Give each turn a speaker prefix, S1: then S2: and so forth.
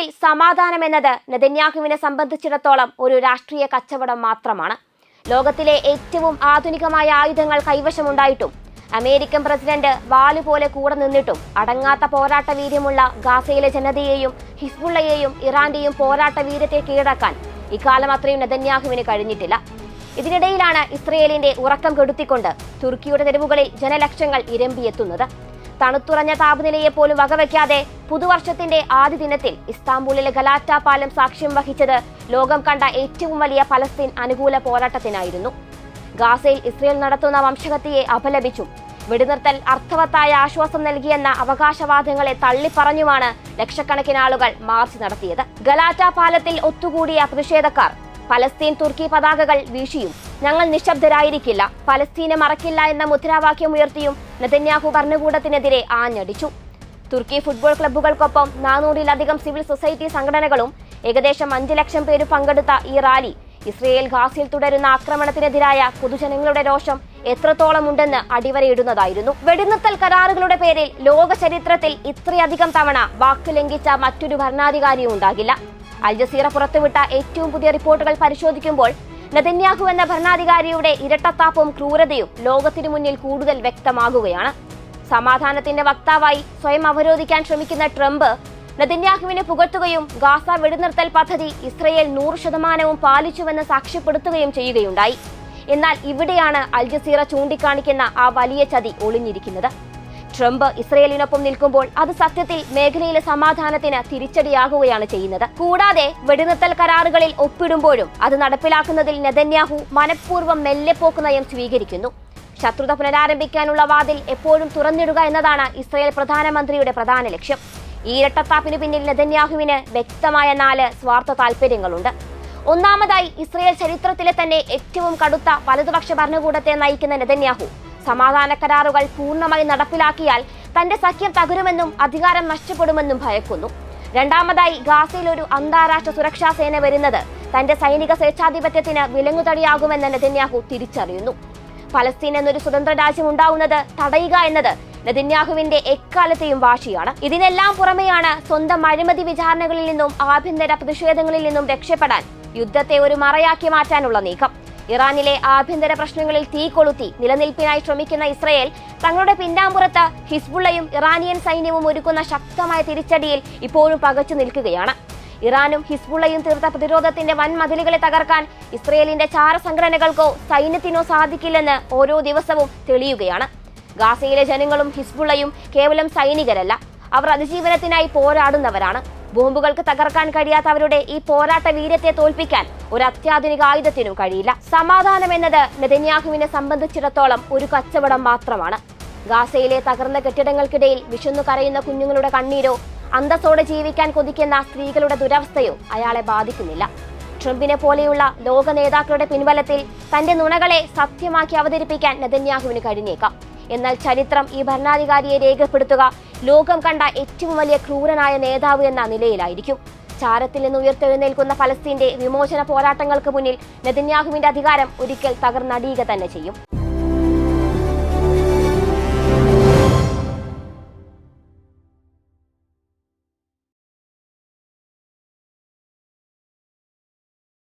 S1: ഗാസയിൽ സമാധാനം എന്നത് നെതന്യാഹുവിനെ സംബന്ധിച്ചിടത്തോളം ഒരു രാഷ്ട്രീയ കച്ചവടം മാത്രമാണ്. ലോകത്തിലെ ഏറ്റവും ആധുനികമായ ആയുധങ്ങൾ കൈവശമുണ്ടായിട്ടും അമേരിക്കൻ പ്രസിഡന്റ് വാലുപോലെ കൂടെ നിന്നിട്ടും അടങ്ങാത്ത പോരാട്ട വീര്യമുള്ള ഗാസയിലെ ജനതയെയും ഹിസ്ബുള്ളയെയും ഇറാന്റെയും പോരാട്ട വീര്യത്തെ കീഴടക്കാൻ ഇക്കാലം അത്രയും നെതന്യാഹുവിന് കഴിഞ്ഞിട്ടില്ല. ഇതിനിടയിലാണ് ഇസ്രയേലിന്റെ ഉറക്കം കെടുത്തിക്കൊണ്ട് തുർക്കിയുടെ തെരുവുകളിൽ ജനലക്ഷങ്ങൾ ഇരമ്പിയെത്തുന്നത്. തണുത്തുറഞ്ഞ താപനിലയെ പോലും വകവയ്ക്കാതെ പുതുവർഷത്തിന്റെ ആദ്യ ദിനത്തിൽ ഇസ്താംബൂളിലെ ഗലാറ്റ പാലം സാക്ഷ്യം വഹിച്ചത് ലോകം കണ്ട ഏറ്റവും വലിയ പലസ്തീൻ അനുകൂല പോരാട്ടത്തിനായിരുന്നു. ഗാസയിൽ ഇസ്രയേൽ നടത്തുന്ന വംശഹത്യയെ അപലപിച്ചും വെടിനിർത്തൽ അർത്ഥവത്തായ ആശ്വാസം നൽകിയെന്ന അവകാശവാദങ്ങളെ തള്ളിപ്പറഞ്ഞുമാണ് ലക്ഷക്കണക്കിന് ആളുകൾ മാർച്ച് നടത്തിയത്. ഗലാറ്റ പാലത്തിൽ ഒത്തുകൂടിയ പ്രതിഷേധക്കാർ പലസ്തീൻ തുർക്കി പതാകകൾ വീശിയും ഞങ്ങൾ നിശബ്ദരായിരിക്കില്ല. പലസ്തീനെ മറക്കില്ല എന്ന മുദ്രാവാക്യം ഉയർത്തിയും നെതന്യാഹു ഭരണകൂടത്തിനെതിരെ ആഞ്ഞടിച്ചു. തുർക്കി ഫുട്ബോൾ ക്ലബ്ബുകൾക്കൊപ്പം നാനൂറിലധികം സിവിൽ സൊസൈറ്റി സംഘടനകളും ഏകദേശം അഞ്ച് ലക്ഷം പേര് പങ്കെടുത്ത ഈ റാലി ഇസ്രയേൽ ഗാസിൽ തുടരുന്ന ആക്രമണത്തിനെതിരായ പൊതുജനങ്ങളുടെ രോഷം എത്രത്തോളം ഉണ്ടെന്ന് അടിവരയിടുന്നതായിരുന്നു. വെടിനിർത്തൽ കരാറുകളുടെ പേരിൽ ലോക ചരിത്രത്തിൽ ഇത്രയധികം തവണ വാക്ക് ലംഘിച്ച മറ്റൊരു ഭരണാധികാരിയും ഉണ്ടാകില്ല അൽ ജസീറ പുറത്തുവിട്ട ഏറ്റവും പുതിയ റിപ്പോർട്ടുകൾ പരിശോധിക്കുമ്പോൾ നെതന്യാഹു എന്ന ഭരണാധികാരിയുടെ ഇരട്ടത്താപ്പും ക്രൂരതയും ലോകത്തിനു മുന്നിൽ കൂടുതൽ വ്യക്തമാകുകയാണ്. സമാധാനത്തിന്റെ വക്താവായി സ്വയം അവരോധിക്കാൻ ശ്രമിക്കുന്ന ട്രംപ് നെതന്യാഹുവിനെ പുകഴ്ത്തുകയും ഗാസ വെടിനിർത്തൽ പദ്ധതി ഇസ്രയേൽ നൂറ് ശതമാനവും പാലിച്ചുവെന്ന് സാക്ഷ്യപ്പെടുത്തുകയും ചെയ്യുകയുണ്ടായി. എന്നാൽ ഇവിടെയാണ് അൽജസീറ ചൂണ്ടിക്കാണിക്കുന്ന ആ വലിയ ചതി ഒളിഞ്ഞിരിക്കുന്നത്. ട്രംപ് ഇസ്രയേലിനൊപ്പം നിൽക്കുമ്പോൾ അത് സത്യത്തിൽ മേഖലയിലെ സമാധാനത്തിന് തിരിച്ചടിയാകുകയാണ് ചെയ്യുന്നത്. കൂടാതെ വെടിനിർത്തൽ കരാറുകളിൽ ഒപ്പിടുമ്പോഴും അത് നടപ്പിലാക്കുന്നതിൽ നെതന്യാഹു മനഃപൂർവം മെല്ലെപ്പോക്ക് നയം സ്വീകരിക്കുന്നു. ശത്രുത പുനരാരംഭിക്കാനുള്ള വാതിൽ എപ്പോഴും തുറന്നിടുക എന്നതാണ് ഇസ്രയേൽ പ്രധാനമന്ത്രിയുടെ പ്രധാന ലക്ഷ്യം. ഈ ഇരട്ടത്താപ്പിന് പിന്നിൽ നെതന്യാഹുവിന് വ്യക്തമായ നാല് സ്വാർത്ഥ താൽപര്യങ്ങളുണ്ട്. ഒന്നാമതായി ഇസ്രയേൽ ചരിത്രത്തിലെ തന്നെ ഏറ്റവും കടുത്ത വലതുപക്ഷ ഭരണകൂടത്തെ നയിക്കുന്ന നെതന്യാഹു. സമാധാന കരാറുകൾ പൂർണമായി നടപ്പിലാക്കിയാൽ തന്റെ സഖ്യം തകരുമെന്നും അധികാരം നഷ്ടപ്പെടുമെന്നും ഭയക്കുന്നു. രണ്ടാമതായി ഗാസയിൽ ഒരു അന്താരാഷ്ട്ര സുരക്ഷാ സേന വരുന്നത് തന്റെ സൈനിക സ്വേച്ഛാധിപത്യത്തിന് വിലങ്ങുതടിയാകുമെന്ന് നെതന്യാഹു തിരിച്ചറിയുന്നു. ഫലസ്തീൻ എന്നൊരു സ്വതന്ത്ര രാജ്യം ഉണ്ടാവുന്നത് തടയുക എന്നത് നെതന്യാഹുവിന്റെ എക്കാലത്തെയും വാശിയാണ്. ഇതിനെല്ലാം പുറമെയാണ് സ്വന്തം അഴിമതി വിചാരണകളിൽ നിന്നും ആഭ്യന്തര പ്രതിഷേധങ്ങളിൽ നിന്നും രക്ഷപ്പെടാൻ യുദ്ധത്തെ ഒരു മറയാക്കി മാറ്റാനുള്ള നീക്കം. ഇറാനിലെ ആഭ്യന്തര പ്രശ്നങ്ങളിൽ തീ കൊളുത്തി നിലനിൽപ്പിനായി ശ്രമിക്കുന്ന ഇസ്രയേൽ തങ്ങളുടെ പിന്നാമ്പുറത്ത് ഹിസ്ബുള്ളയും ഇറാനിയൻ സൈന്യവും ഒരുക്കുന്ന ശക്തമായ തിരിച്ചടിയിൽ ഇപ്പോഴും പകച്ചു നിൽക്കുകയാണ്. ഇറാനും ഹിസ്ബുള്ളയും തീർത്ത പ്രതിരോധത്തിന്റെ വൻ മതിലുകളെ തകർക്കാൻ ഇസ്രയേലിന്റെ ചാര സംഘടനകൾക്കോ സൈന്യത്തിനോ സാധിക്കില്ലെന്ന് ഓരോ ദിവസവും തെളിയുകയാണ്. ഗാസയിലെ ജനങ്ങളും ഹിസ്ബുള്ളയും കേവലം സൈനികരല്ല. അവർ അതിജീവനത്തിനായി പോരാടുന്നവരാണ്. ബോംബുകൾക്ക് തകർക്കാൻ കഴിയാത്തവരുടെ ഈ പോരാട്ട വീര്യത്തെ തോൽപ്പിക്കാൻ ഒരു അത്യാധുനിക ആയുധത്തിനും കഴിയില്ല. സമാധാനം എന്നത് നെതന്യാഹുവിനെ സംബന്ധിച്ചിടത്തോളം ഒരു കച്ചവടം മാത്രമാണ്. ഗാസയിലെ തകർന്ന കെട്ടിടങ്ങൾക്കിടയിൽ വിശന്നു കരയുന്ന കുഞ്ഞുങ്ങളുടെ കണ്ണീരോ അന്തസ്സോടെ ജീവിക്കാൻ കൊതിക്കുന്ന സ്ത്രീകളുടെ ദുരവസ്ഥയോ അയാളെ ബാധിക്കുന്നില്ല. ട്രംപിനെ പോലെയുള്ള ലോക നേതാക്കളുടെ പിൻബലത്തിൽ തന്റെ നുണകളെ സത്യമാക്കി അവതരിപ്പിക്കാൻ നെതന്യാഹുവിന് കഴിഞ്ഞേക്കാം. എന്നാൽ ചരിത്രം ഈ ഭരണാധികാരിയെ രേഖപ്പെടുത്തുക ലോകം കണ്ട ഏറ്റവും വലിയ ക്രൂരനായ നേതാവ് എന്ന നിലയിലായിരിക്കും. ചാരത്തിൽ നിന്ന് ഉയർത്തെഴുന്നേൽക്കുന്ന ഫലസ്തീന്റെ വിമോചന പോരാട്ടങ്ങൾക്ക് മുന്നിൽ നെതന്യാഹുവിന്റെ അധികാരം ഒരിക്കൽ തകർന്നടിയുക തന്നെ ചെയ്യും.